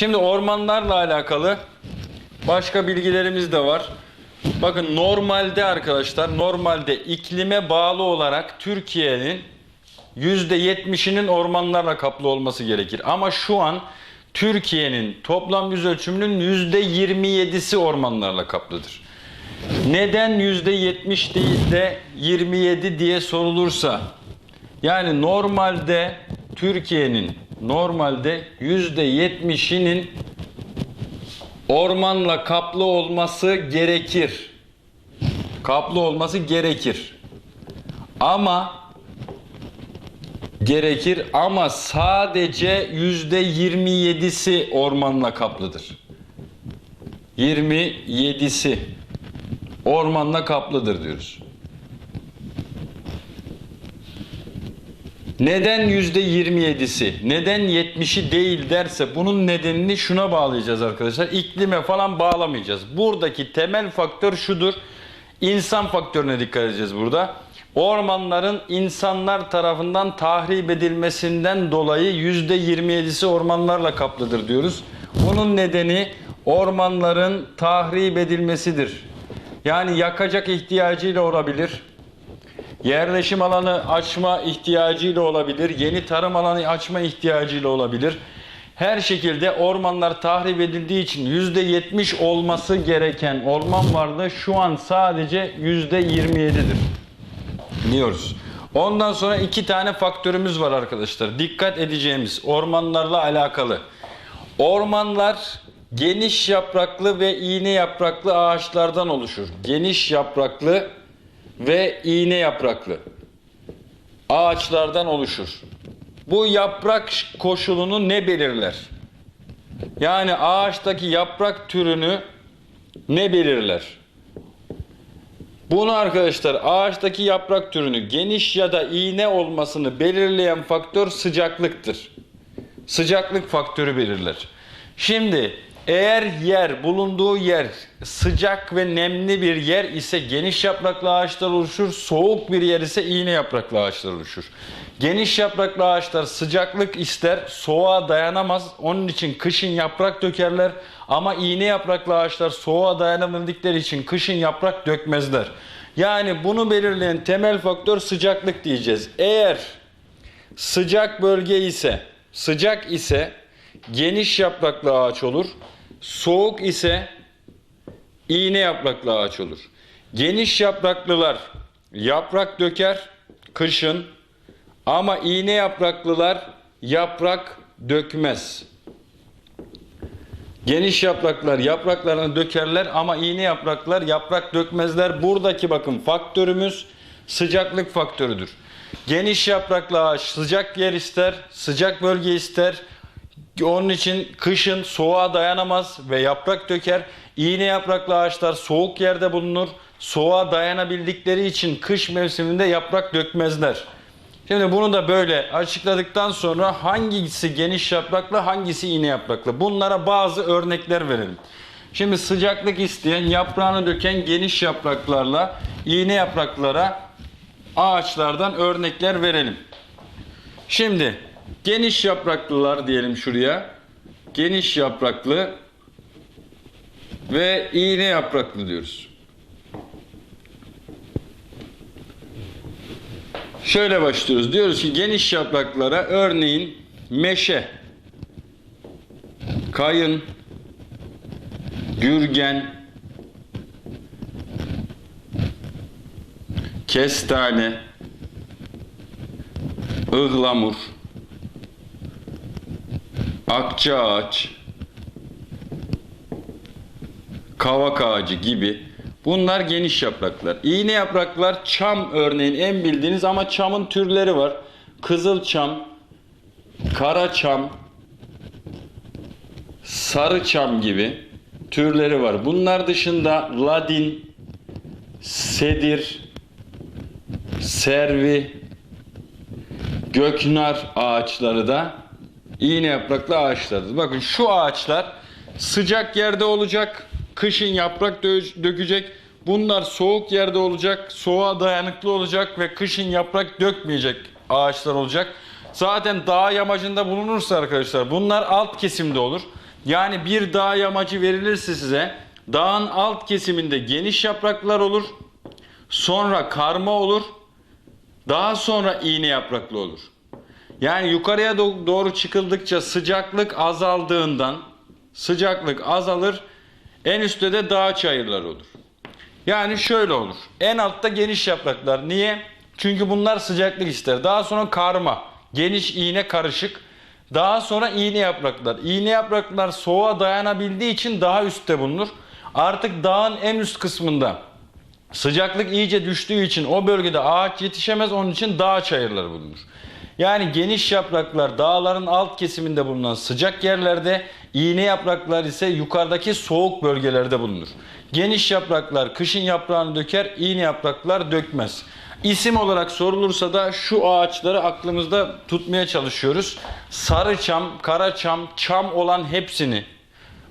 Şimdi ormanlarla alakalı başka bilgilerimiz de var. Bakın normalde arkadaşlar normalde iklime bağlı olarak Türkiye'nin %70'inin ormanlarla kaplı olması gerekir. Ama şu an Türkiye'nin toplam yüz ölçümünün %27'si ormanlarla kaplıdır. Neden %70 değil de 27 diye sorulursa yani normalde Türkiye'nin normalde %70'inin ormanla kaplı olması gerekir. Kaplı olması gerekir. Ama gerekir ama sadece %27'si ormanla kaplıdır. 27'si ormanla kaplıdır diyoruz. Neden yüzde 27'si, neden 70'i değil derse bunun nedenini şuna bağlayacağız arkadaşlar. İklime falan bağlamayacağız. Buradaki temel faktör şudur. İnsan faktörüne dikkat edeceğiz burada. Ormanların insanlar tarafından tahrip edilmesinden dolayı yüzde 27'si ormanlarla kaplıdır diyoruz. Bunun nedeni ormanların tahrip edilmesidir. Yani yakacak ihtiyacıyla olabilir. Yerleşim alanı açma ihtiyacıyla olabilir, yeni tarım alanı açma ihtiyacıyla olabilir. Her şekilde ormanlar tahrip edildiği için %70 olması gereken orman varlığı şu an sadece %27'dir diyoruz. Ondan sonra iki tane faktörümüz var arkadaşlar. Dikkat edeceğimiz ormanlarla alakalı. Ormanlar geniş yapraklı ve iğne yapraklı ağaçlardan oluşur. Geniş yapraklı ve iğne yapraklı ağaçlardan oluşur. Bu yaprak koşulunu ne belirler? Yani ağaçtaki yaprak türünü ne belirler? Bunu arkadaşlar ağaçtaki yaprak türünü geniş ya da iğne olmasını belirleyen faktör sıcaklıktır. Sıcaklık faktörü belirler. Şimdi eğer yer bulunduğu yer sıcak ve nemli bir yer ise geniş yapraklı ağaçlar oluşur. Soğuk bir yer ise iğne yapraklı ağaçlar oluşur. Geniş yapraklı ağaçlar sıcaklık ister, soğuğa dayanamaz. Onun için kışın yaprak dökerler. Ama iğne yapraklı ağaçlar soğuğa dayanabildikleri için kışın yaprak dökmezler. Yani bunu belirleyen temel faktör sıcaklık diyeceğiz. Eğer sıcak bölge ise, sıcak ise geniş yapraklı ağaç olur. Soğuk ise iğne yapraklı ağaç olur. Geniş yapraklılar yaprak döker kışın ama iğne yapraklılar yaprak dökmez. Geniş yapraklar yapraklarını dökerler ama iğne yapraklar yaprak dökmezler. Buradaki bakın faktörümüz sıcaklık faktörüdür. Geniş yapraklı ağaç sıcak yer ister, sıcak bölge ister. Onun için kışın soğuğa dayanamaz ve yaprak döker. İğne yapraklı ağaçlar soğuk yerde bulunur. Soğuğa dayanabildikleri için kış mevsiminde yaprak dökmezler. Şimdi bunu da böyle açıkladıktan sonra hangisi geniş yapraklı, hangisi iğne yapraklı? Bunlara bazı örnekler verelim. Şimdi sıcaklık isteyen, yaprağını döken geniş yapraklarla iğne yapraklara ağaçlardan örnekler verelim. Şimdi geniş yapraklılar diyelim şuraya. Geniş yapraklı ve iğne yapraklı diyoruz. Şöyle başlıyoruz. Diyoruz ki geniş yapraklara örneğin meşe, kayın, gürgen, kestane, ıhlamur, akça ağaç, kavak ağacı gibi bunlar geniş yapraklar. İğne yapraklar çam örneğin en bildiğiniz ama çamın türleri var. Kızıl çam, kara çam, sarı çam gibi türleri var. Bunlar dışında ladin, sedir, servi, göknar ağaçları da iğne yapraklı ağaçlardır. Bakın şu ağaçlar sıcak yerde olacak, kışın yaprak dö- dökecek. Bunlar soğuk yerde olacak, soğuğa dayanıklı olacak ve kışın yaprak dökmeyecek ağaçlar olacak. Zaten dağ yamacında bulunursa arkadaşlar bunlar alt kesimde olur. Yani bir dağ yamacı verilirse size dağın alt kesiminde geniş yapraklar olur. Sonra karma olur. Daha sonra iğne yapraklı olur. Yani yukarıya do- doğru çıkıldıkça sıcaklık azaldığından sıcaklık azalır. En üstte de dağ çayırlar olur. Yani şöyle olur. En altta geniş yapraklar. Niye? Çünkü bunlar sıcaklık ister. Daha sonra karma. Geniş iğne karışık. Daha sonra iğne yapraklar. İğne yapraklar soğuğa dayanabildiği için daha üstte bulunur. Artık dağın en üst kısmında sıcaklık iyice düştüğü için o bölgede ağaç yetişemez. Onun için dağ çayırları bulunur. Yani geniş yapraklar dağların alt kesiminde bulunan sıcak yerlerde, iğne yapraklar ise yukarıdaki soğuk bölgelerde bulunur. Geniş yapraklar kışın yaprağını döker, iğne yapraklar dökmez. İsim olarak sorulursa da şu ağaçları aklımızda tutmaya çalışıyoruz. Sarı çam, kara çam, çam olan hepsini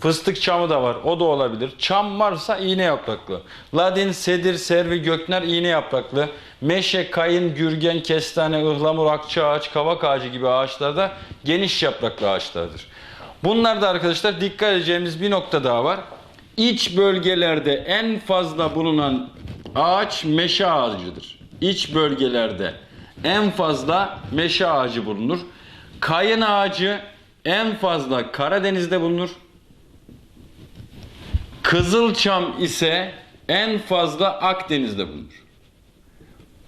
Fıstık çamı da var. O da olabilir. Çam varsa iğne yapraklı. Ladin, sedir, servi, gökner iğne yapraklı. Meşe, kayın, gürgen, kestane, ıhlamur, akça ağaç, kavak ağacı gibi ağaçlarda geniş yapraklı ağaçlardır. Bunlarda arkadaşlar dikkat edeceğimiz bir nokta daha var. İç bölgelerde en fazla bulunan ağaç meşe ağacıdır. İç bölgelerde en fazla meşe ağacı bulunur. Kayın ağacı en fazla Karadeniz'de bulunur. Kızılçam ise en fazla Akdeniz'de bulunur.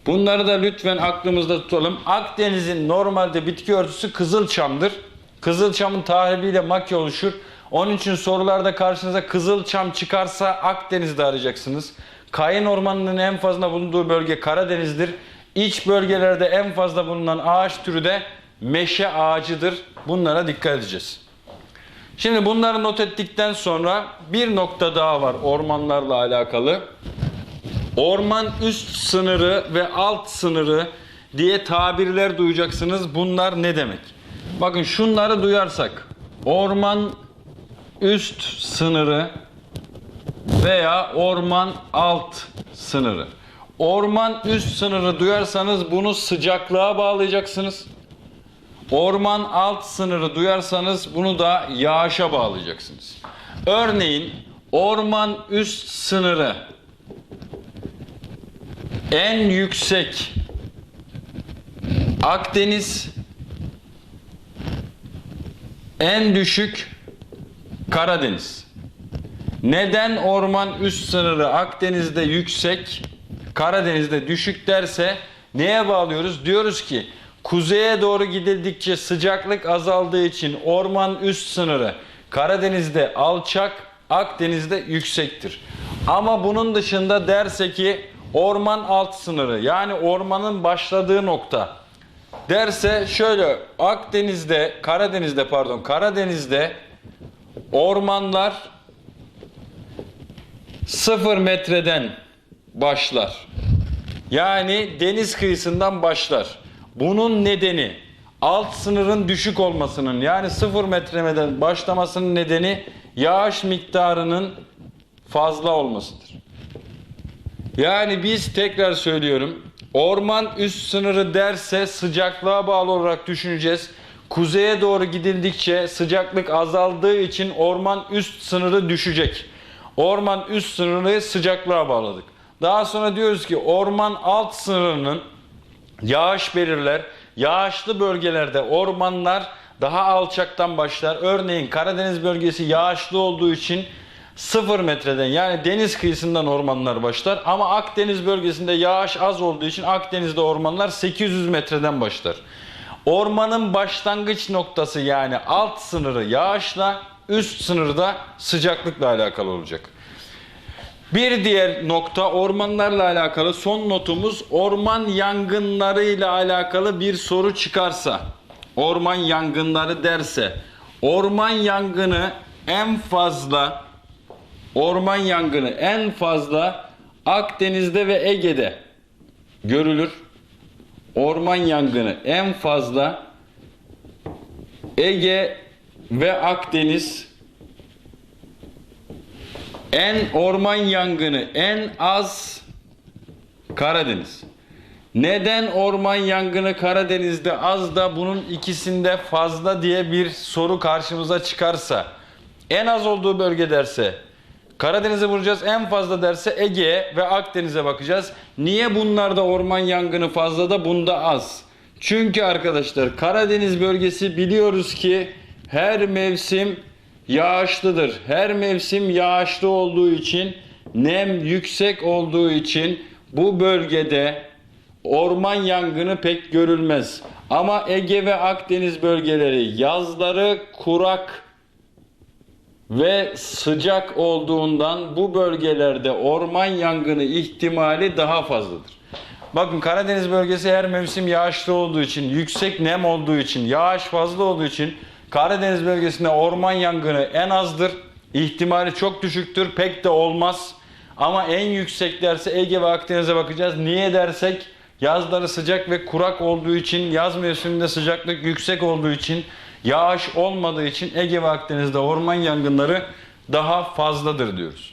Bunları da lütfen aklımızda tutalım. Akdeniz'in normalde bitki örtüsü kızılçamdır. Kızılçamın tahribiyle makya oluşur. Onun için sorularda karşınıza kızılçam çıkarsa Akdeniz'de arayacaksınız. Kayın ormanının en fazla bulunduğu bölge Karadeniz'dir. İç bölgelerde en fazla bulunan ağaç türü de meşe ağacıdır. Bunlara dikkat edeceğiz. Şimdi bunları not ettikten sonra bir nokta daha var ormanlarla alakalı. Orman üst sınırı ve alt sınırı diye tabirler duyacaksınız. Bunlar ne demek? Bakın şunları duyarsak orman üst sınırı veya orman alt sınırı. Orman üst sınırı duyarsanız bunu sıcaklığa bağlayacaksınız. Orman alt sınırı duyarsanız bunu da yağışa bağlayacaksınız. Örneğin orman üst sınırı en yüksek Akdeniz en düşük Karadeniz. Neden orman üst sınırı Akdeniz'de yüksek, Karadeniz'de düşük derse neye bağlıyoruz? Diyoruz ki kuzeye doğru gidildikçe sıcaklık azaldığı için orman üst sınırı Karadeniz'de alçak, Akdeniz'de yüksektir. Ama bunun dışında derse ki orman alt sınırı yani ormanın başladığı nokta derse şöyle Akdeniz'de, Karadeniz'de pardon, Karadeniz'de ormanlar sıfır metreden başlar. Yani deniz kıyısından başlar. Bunun nedeni alt sınırın düşük olmasının yani sıfır metreden başlamasının nedeni yağış miktarının fazla olmasıdır. Yani biz tekrar söylüyorum. Orman üst sınırı derse sıcaklığa bağlı olarak düşüneceğiz. Kuzeye doğru gidildikçe sıcaklık azaldığı için orman üst sınırı düşecek. Orman üst sınırı sıcaklığa bağladık. Daha sonra diyoruz ki orman alt sınırının yağış belirler. Yağışlı bölgelerde ormanlar daha alçaktan başlar. Örneğin Karadeniz bölgesi yağışlı olduğu için 0 metreden yani deniz kıyısından ormanlar başlar. Ama Akdeniz bölgesinde yağış az olduğu için Akdeniz'de ormanlar 800 metreden başlar. Ormanın başlangıç noktası yani alt sınırı yağışla, üst sınırı da sıcaklıkla alakalı olacak. Bir diğer nokta ormanlarla alakalı son notumuz orman yangınlarıyla alakalı bir soru çıkarsa, orman yangınları derse, orman yangını en fazla orman yangını en fazla Akdeniz'de ve Ege'de görülür. Orman yangını en fazla Ege ve Akdeniz en orman yangını en az Karadeniz. Neden orman yangını Karadeniz'de az da bunun ikisinde fazla diye bir soru karşımıza çıkarsa En az olduğu bölge derse Karadeniz'e vuracağız. En fazla derse Ege ve Akdeniz'e bakacağız. Niye bunlarda orman yangını fazla da bunda az? Çünkü arkadaşlar Karadeniz bölgesi biliyoruz ki her mevsim yağışlıdır. Her mevsim yağışlı olduğu için nem yüksek olduğu için bu bölgede orman yangını pek görülmez. Ama Ege ve Akdeniz bölgeleri yazları kurak ve sıcak olduğundan bu bölgelerde orman yangını ihtimali daha fazladır. Bakın Karadeniz bölgesi her mevsim yağışlı olduğu için, yüksek nem olduğu için, yağış fazla olduğu için Karadeniz bölgesinde orman yangını en azdır. İhtimali çok düşüktür, pek de olmaz. Ama en yüksek derse Ege ve Akdeniz'e bakacağız. Niye dersek yazları sıcak ve kurak olduğu için, yaz mevsiminde sıcaklık yüksek olduğu için, yağış olmadığı için Ege ve Akdeniz'de orman yangınları daha fazladır diyoruz.